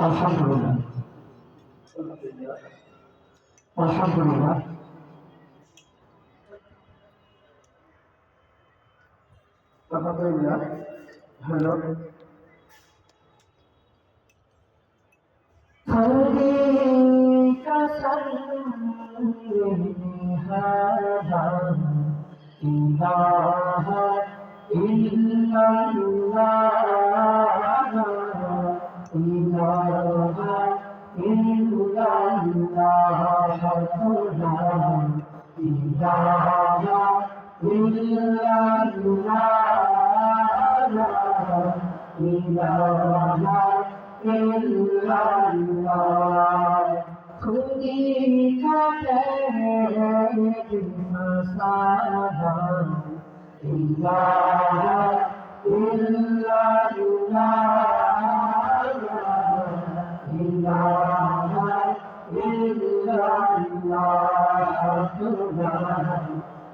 আলহামদুলিল্লাহ আলহামদুলিল্লাহ আলহামদুলিল্লাহ হ্যালো خلقي كسلم هذا إله إلا الله الله الله إله إلا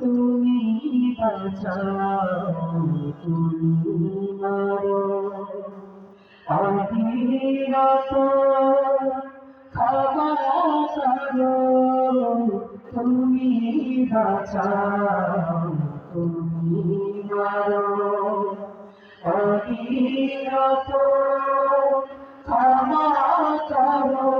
তুমি বাঁচাও তুমি মারো অধীরত খবর করো তুমি বাঁচাও। তুমি মারো অধীরত ক্ষমা করো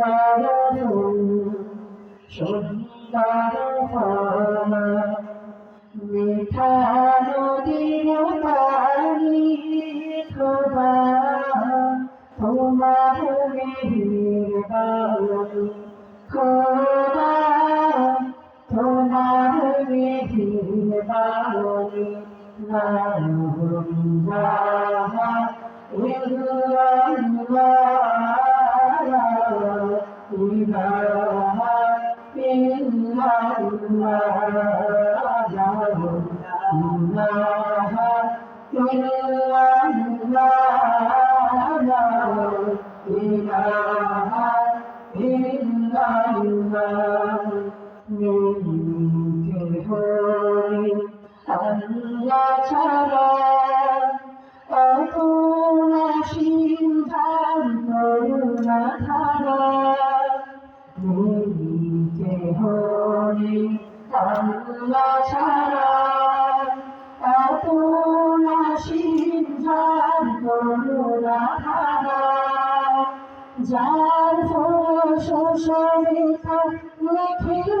ইল্লাল্লাহ ইল্লাল্লাহ সুন্দর ফলা মিঠা নদীর পানি খোদা তোমার মেহের বাণী খোদা তোমার মেহের বাণী লা ইলাহা আল্লাহ বাংলা সারা এত যার করুণা ধারা যার ফসরিত নিখিল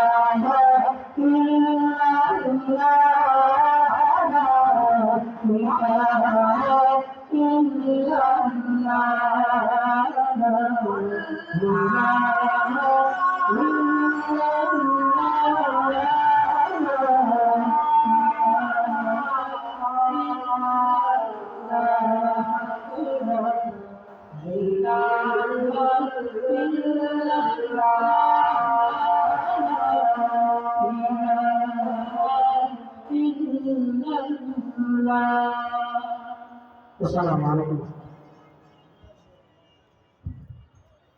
السلام عليكم